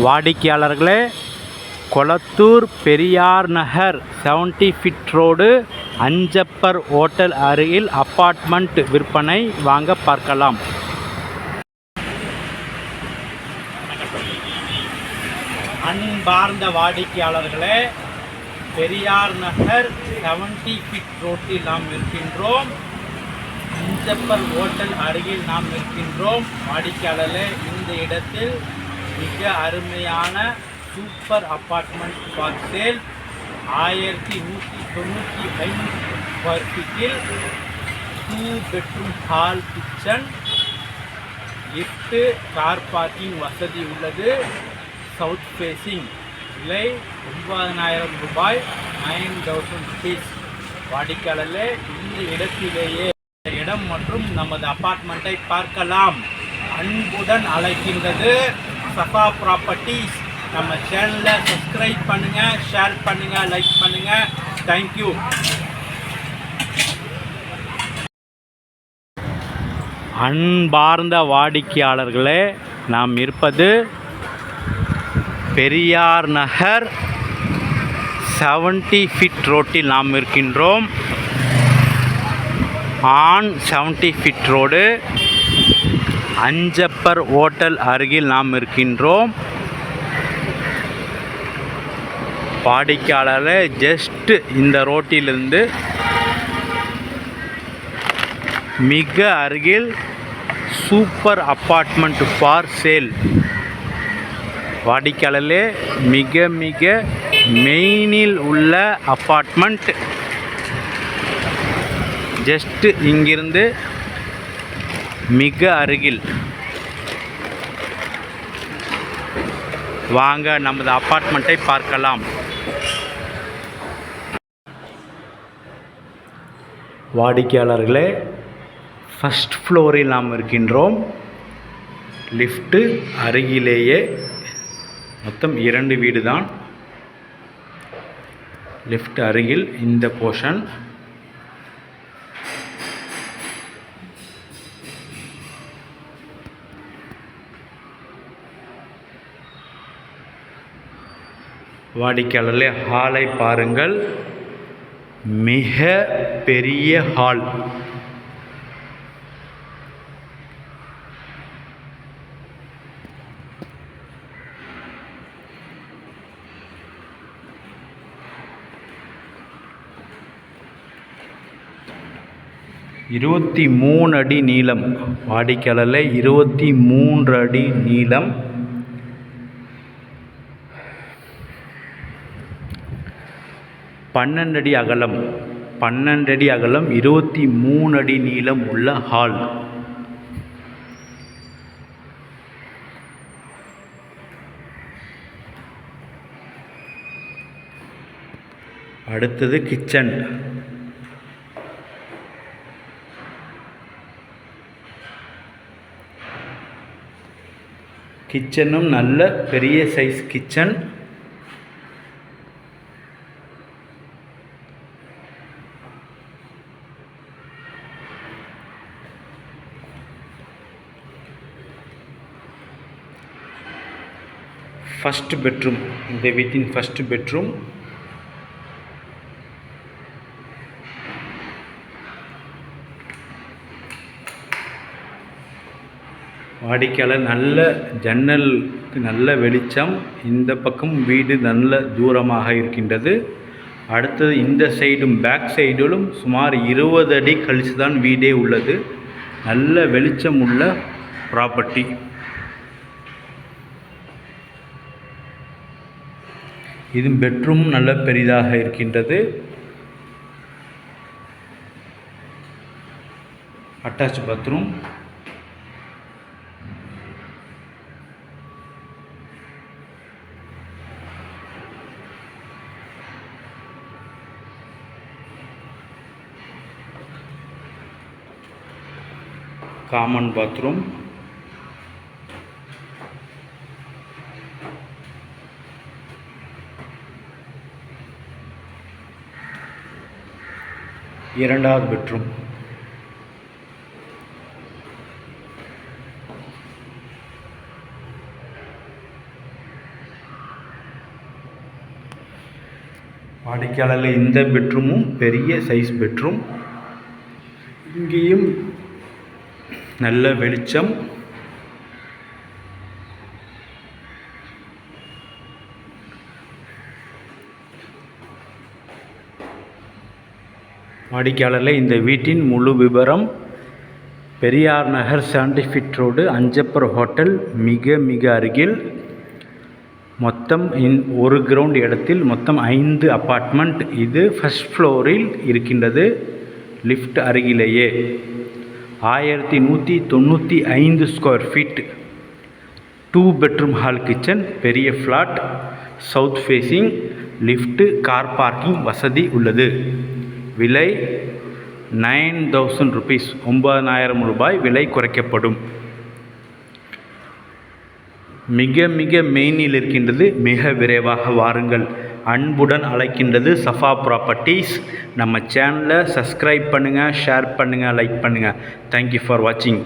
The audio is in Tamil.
வாடிக்கையாளர்களே Kolathur Periyar Nagar seventy feet road Anjappar hotel அருகில் அப்பார்ட்மெண்ட் விற்பனை வாங்க பார்க்கலாம். அன்பார்ந்த வாடிக்கையாளர்களே பெரியார் நகர் செவன்டி ஃபிட் ரோட்டில் நாம் இருக்கின்றோம் அஞ்சப்பர் ஹோட்டல் அருகில் நாம் இருக்கின்றோம் வாடிக்கையாளர்களே இந்த இடத்தில் மிக அருமையான சூப்பர் அப்பார்ட்மெண்ட் ஃபார் சேல். ஆயிரத்தி நூற்றி தொண்ணூற்றி ஐந்து ஸ்கொயர் ஃபீட்டில் டூ பெட்ரூம் ஹால் கிச்சன் எட்டு கார் பார்க்கிங் வசதி உள்ளது. சவுத் ஃபேஸிங் விலை ஒன்பதனாயிரம் ரூபாய். நைன் தௌசண்ட் ருபீஸ் வாடிக்கையாளர்களே இந்த இடத்திலேயே இந்த இடம் மற்றும் நமது அபார்ட்மெண்ட்டை பார்க்கலாம். அன்புடன் அழைக்கின்றது. சஃபா ப்ராப்பர்ட்டிஸ் நம்ம சேனலை சப்ஸ்கிரைப் பண்ணுங்கள் ஷேர் பண்ணுங்கள் லைக் பண்ணுங்கள் தேங்க்யூ அன்பார்ந்த வாடிக்கையாளர்களே நாம் இருப்பது பெரியார் நகர் செவன்டி ஃபிட் ரோட்டில் நாம் இருக்கின்றோம். On seventy feet road Anjappar hotel அருகில் நாம் இருக்கின்றோம். வாடிக்கையாளர் ஜஸ்ட் இந்த ரோட்டிலிருந்து மிக அருகில் சூப்பர் அப்பார்ட்மெண்ட் ஃபார் சேல். வாடிக்கையாளர்களே மிக மிக மெயினில் உள்ள அப்பார்ட்மெண்ட். ஜஸ்ட் இங்கிருந்து மிக அருகில் வாங்க நமது அப்பார்ட்மெண்ட்டை பார்க்கலாம். வாடிக்கையாளர்களே ஃபஸ்ட் ஃப்ளோரில் நாம் இருக்கின்றோம். லிஃப்ட்டு அருகிலேயே மொத்தம் இரண்டு வீடு தான் லிஃப்ட் அருகில் இந்த போர்ஷன் வாடிக்கையாளர்களே ஹாலை பாருங்கள். மிக பெரிய ஹால் இருபத்தி மூணு அடி நீளம். வாடிக்கையாளரில் இருபத்தி மூன்று அடி நீளம். பன்னெண்டு அடி அகலம். பன்னெண்டு அடி அகலம் இருபத்தி மூணு அடி நீளம் உள்ள ஹால் அடுத்தது கிச்சன் கிச்சனும் நல்ல பெரிய சைஸ் கிச்சன் ஃபஸ்ட் பெட்ரூம் இந்த வீட்டின் ஃபஸ்ட் பெட்ரூம் வாடிக்கையாளர் நல்ல ஜன்னலுக்கு நல்ல வெளிச்சம். இந்த பக்கம் வீடு நல்ல தூரமாக இருக்கின்றது. அடுத்தது இந்த சைடும் பேக் சைடிலும் சுமார் இருபது அடி கழித்து தான் வீடே உள்ளது. நல்ல வெளிச்சம் உள்ள ப்ராப்பர்ட்டி இது பெட்ரூம் நல்ல பெரிதாக இருக்கின்றது. Attach bathroom. Common bathroom. இரண்டாவது பெட்ரூம். வாடிக்கையாளரில் இந்த பெட்ரூமும் பெரிய சைஸ் பெட்ரூம். இங்கேயும் நல்ல வெளிச்சம் வாடிக்கையாளர்களே இந்த வீட்டின் முழு விவரம் Periyar Nagar seventy feet road Anjappar hotel மிக மிக அருகில். மொத்தம் இன் ஒரு கிரவுண்ட் இடத்தில் மொத்தம் ஐந்து அப்பார்ட்மெண்ட் இது ஃபஸ்ட் ஃப்ளோரில் இருக்கின்றது லிஃப்ட் அருகிலேயே. ஆயிரத்தி நூற்றி தொண்ணூற்றி ஐந்து square feet. Two bedroom hall kitchen பெரிய flat south facing lift car parking வசதி உள்ளது. விலை நைன் தௌசண்ட் ருபீஸ் ஒம்பதனாயிரம் ரூபாய் விலை குறைக்கப்படும். மிக மிக மெயினில் இருக்கின்றது மிக விரைவாக வாருங்கள். அன்புடன் அழைக்கின்றது சஃபா ப்ராப்பர்ட்டிஸ் நம்ம சேனலை சப்ஸ்கிரைப் பண்ணுங்கள் ஷேர் பண்ணுங்கள் லைக் பண்ணுங்கள் தேங்க்யூ ஃபார் வாட்சிங்